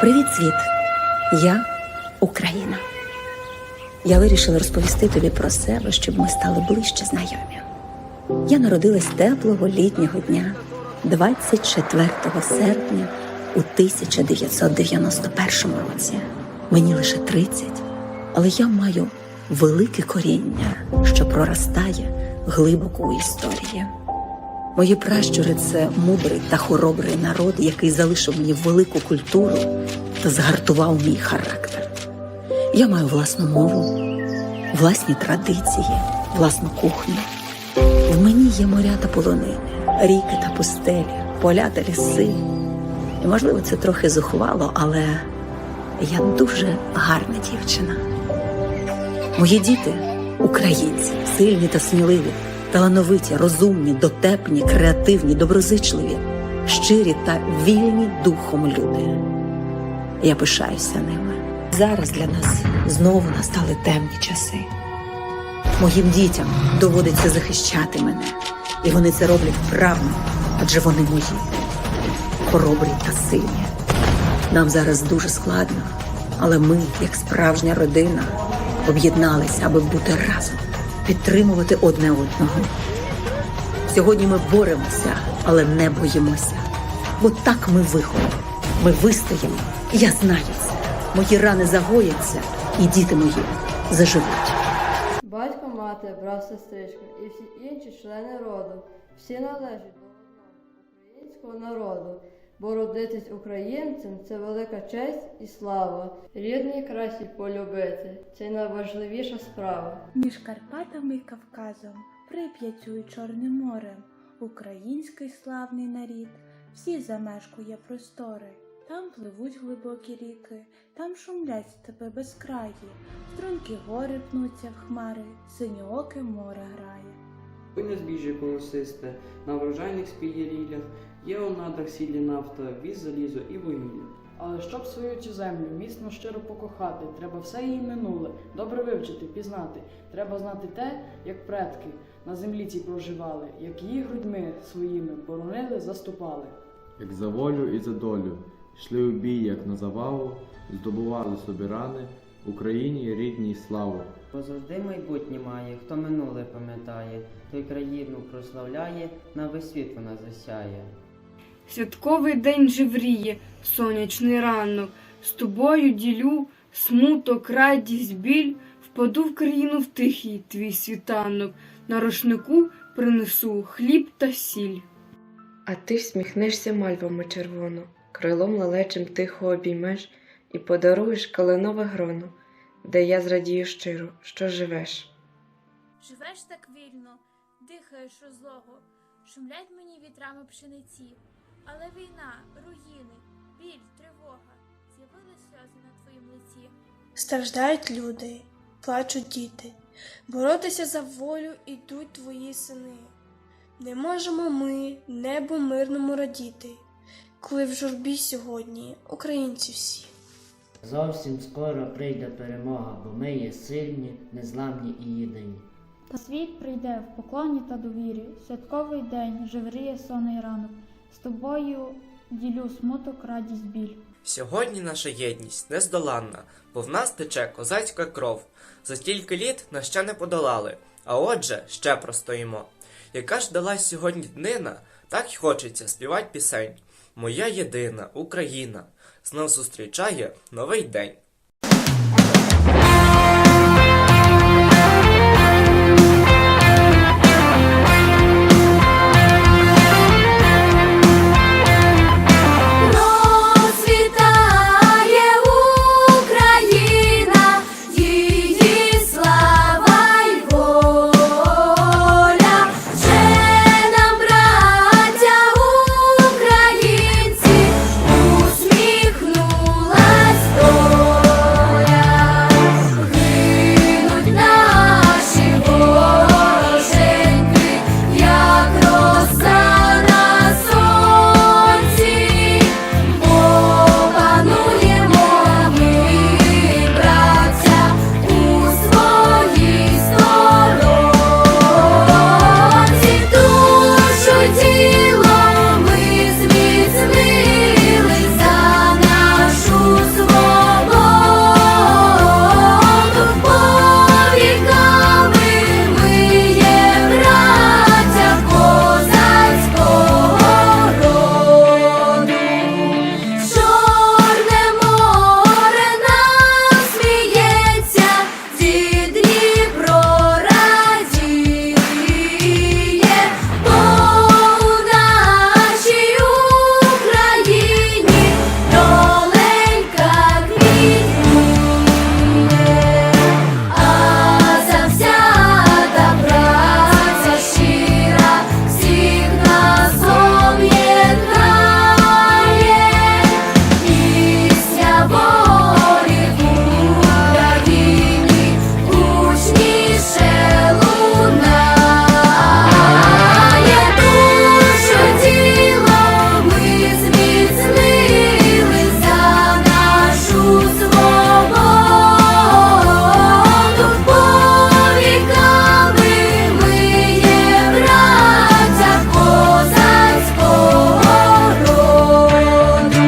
Привіт, світ! Я Україна. Я вирішила розповісти тобі про себе, щоб ми стали ближче знайомі. Я народилась теплого літнього дня, 24 серпня у 1991 році. Мені лише 30, але я маю велике коріння, що проростає глибоко у історії. Мої пращури це мудрий та хоробрий народ, який залишив мені велику культуру та згартував мій характер. Я маю власну мову, власні традиції, власну кухню. В мені є моря та полонини, ріки та пустелі, поля та ліси. І, можливо, це трохи зухвало, але я дуже гарна дівчина. Мої діти українці, сильні та сміливі, талановиті, розумні, дотепні, креативні, доброзичливі, щирі та вільні духом люди. Я пишаюся ними. Зараз для нас знову настали темні часи. Моїм дітям доводиться захищати мене, і вони це роблять вправно, адже вони мої, хоробрі та сильні. Нам зараз дуже складно, але ми, як справжня родина, об'єдналися, аби бути разом, підтримувати одне одного. Сьогодні ми боремося, але не боїмося. Бо так ми виходимо. Ми вистоїмо. Я знаю це. Мої рани загояться, і діти мої заживуть. Батько, мати, брат, сестричка і всі інші члени роду, всі належать до українського народу, бо родитись українцем це велика честь і слава. Рідний край свій полюбити це найважливіша справа. Між Карпатами й Кавказом, Прип'яттю і Чорним морем, український славний нарід, всі замешкує простори. Там пливуть глибокі ріки, там шумлять степи безкраї, стрункі гори пнуться в хмари, синьооке море грає. Пине збіжжя колосисте, на врожайних спієріллях, є у надрах сілі нафта, віз залізо і вугілля. Але щоб свою цю землю міцно щиро покохати, треба все її минуле, добре вивчити, пізнати. Треба знати те, як предки на землі цій проживали, як її грудьми своїми боронили, заступали. як за волю і за долю, йшли у бій, як на завалу, здобували собі рани, Україні рідній славу. Бо завжди майбутнє має, хто минуле пам'ятає, той країну прославляє, на весь світ вона засяє. Святковий день жевріє, сонячний ранок. З тобою ділю смуток, радість, біль. Впаду в країну в тихий твій світанок. На рушнику принесу хліб та сіль. А ти всміхнешся мальвами червоно, крилом лелечим тихо обіймеш і подаруєш калинове гроно, де я зрадію щиро, що живеш. Живеш так вільно, дихаєш розлого, шумлять мені вітрами пшениці, але війна, руїни, біль, тривога, з'явились сльози на твоїм лиці. Страждають люди, плачуть діти, боротися за волю ідуть твої сини. Не можемо ми небу мирному радіти, коли в журбі сьогодні українці всі. Зовсім скоро прийде перемога, бо ми є сильні, незламні і єдині. Та світ прийде в поклоні та довірі, святковий день, жевріє сонний ранок. З тобою ділю смуток, радість, біль. Сьогодні наша єдність нездоланна, бо в нас тече козацька кров. За стільки літ нас ще не подолали, а отже, ще простоїмо. Яка ж далась сьогодні днина, так й хочеться співать пісень. Моя єдина Україна знов зустрічає новий день.